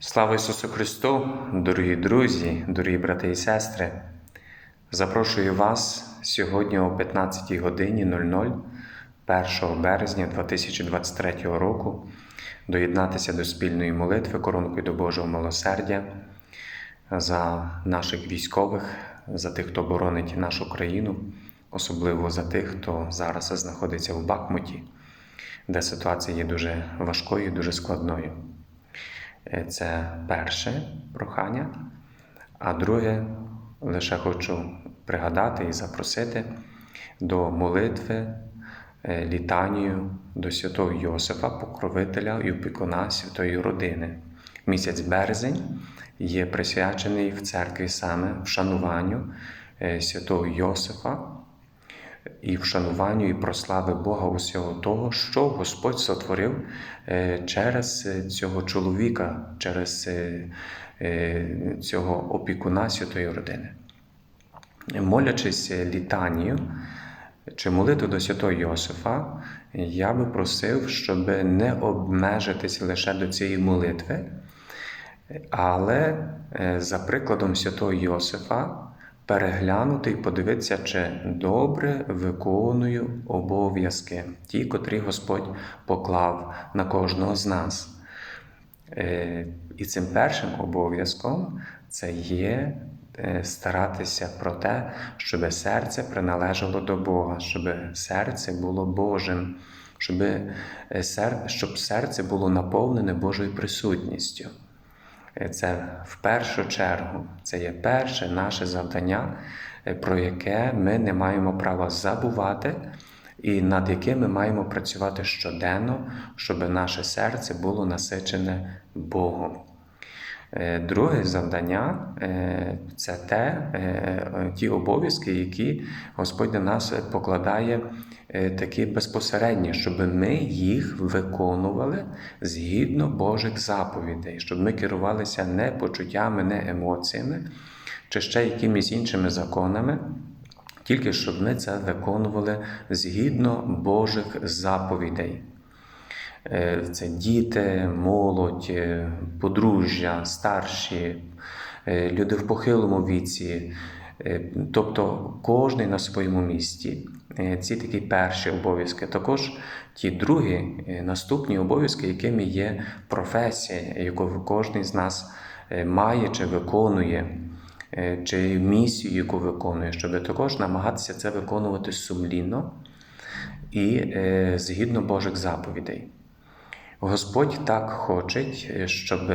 Слава Ісусу Христу, дорогі друзі, дорогі брати і сестри. Запрошую вас сьогодні о 15 годині 00 1 березня 2023 року доєднатися до спільної молитви коронкою до Божого милосердя за наших військових, за тих, хто боронить нашу країну, особливо за тих, хто зараз знаходиться в Бахмуті, де ситуація є дуже важкою, дуже складною. Е, Це перше прохання. А друге, лише хочу пригадати і запросити до молитви е, літанію до святого Йосифа, покровителя і опікуна святої родини. Місяць березень є присвячений в церкві саме вшануванню е, святого Йосифа і вшануванню і прослави Бога усього того, що Господь сотворив е, через е, цього чоловіка, через е, цього опікуна святої родини. Молячись літанію чи молитву до святого Йосифа, я би просив, щоб не обмежитись лише до цієї молитви, але за прикладом святого Йосифа переглянути і подивитися, чи добре виконую обов'язки, ті, котрі Господь поклав на кожного з нас. Е, І цим першим обов'язком це є е, старатися про те, щоб серце приналежало до Бога, щоб серце було Божим, щоб, е, серце було наповнене Божою присутністю. Е, Це в першу чергу, це є перше наше завдання, е, про яке ми не маємо права забувати, і над яким ми маємо працювати щоденно, щоб наше серце було насичене Богом. Е, Друге завдання е, це те, е, ті обов'язки, які Господь на нас покладає такі безпосередні, щоб ми їх виконували згідно Божих заповідей, щоб ми керувалися не почуттями, не емоціями чи ще якимись іншими законами, тільки щоб ми це виконували згідно Божих заповідей. Е, Це діти, молодь, е, подружжя, старші, е, люди в похилому віці. Тобто кожний на своєму місці. Ці такі перші обов'язки. Також ті другі наступні обов'язки, якими є професія, яку кожен з нас має чи виконує, чи місію, яку виконує, щоб також намагатися це виконувати сумлінно і згідно Божих заповідей. Господь так хоче, щоб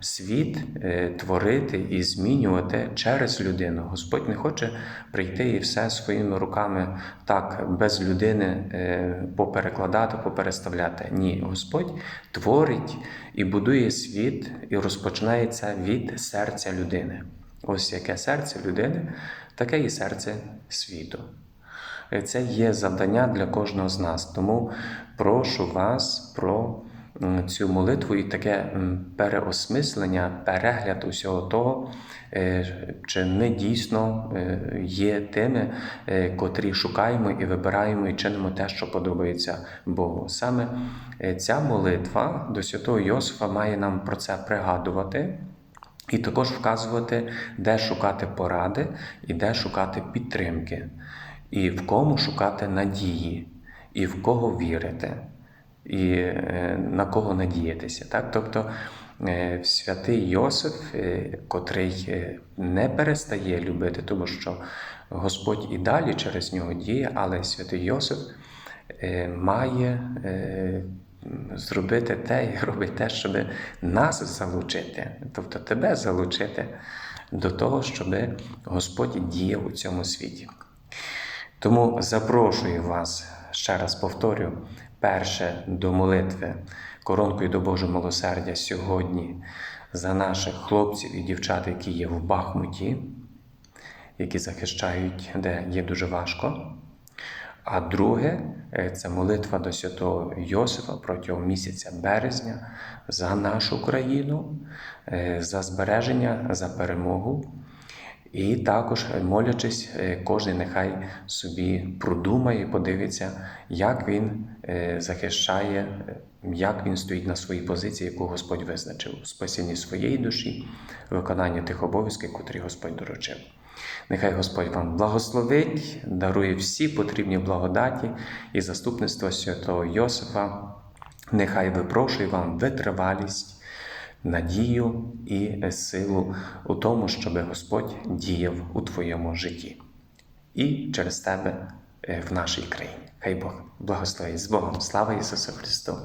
світ е, творити і змінювати через людину. Господь не хоче прийти і все своїми руками так без людини е, поперекладати, попереставляти. Ні, Господь творить і будує світ, і розпочинається від серця людини. Ось яке серце людини, таке і серце світу. Е, Це є завдання для кожного з нас. Тому прошу вас про цю молитву і таке переосмислення, перегляд усього того, е, чи ми дійсно е, є тими, е, котрі шукаємо і вибираємо і чинимо те, що подобається Богу. Саме е, ця молитва до святого Йосифа має нам про це пригадувати. І також вказувати, де шукати поради і де шукати підтримки, і в кому шукати надії, і в кого вірити, і е, на кого надіятися. Так? Тобто е, святий Йосиф, е, котрий не перестає любити, тому що Господь і далі через нього діє, але святий Йосиф має зробити те і робить те, щоб нас залучити, тобто тебе залучити до того, щоб Господь діяв у цьому світі. Тому запрошую вас, ще раз повторю, перше до молитви коронкою до Божого милосердя сьогодні за наших хлопців і дівчат, які є в Бахмуті, які захищають, де є дуже важко. А друге е, це молитва до святого Йосифа протягом місяця березня за нашу країну, е, за збереження, за перемогу І також, е, молячись, е, кожен нехай собі продумає, подивиться, як він е, захищає, як він стоїть на своїй позиції, яку Господь визначив спасінні своєї душі, виконанні тих обов'язків, котрі Господь доручив. Нехай Господь вам благословить, дарує всі потрібні благодаті і заступництво святого Йосифа. Нехай випрошує вам витривалість, надію і силу у тому, щоб Господь діяв у твоєму житті і через тебе е, в нашій країні. Хай Бог благословить з Богом. Слава Ісусу Христу!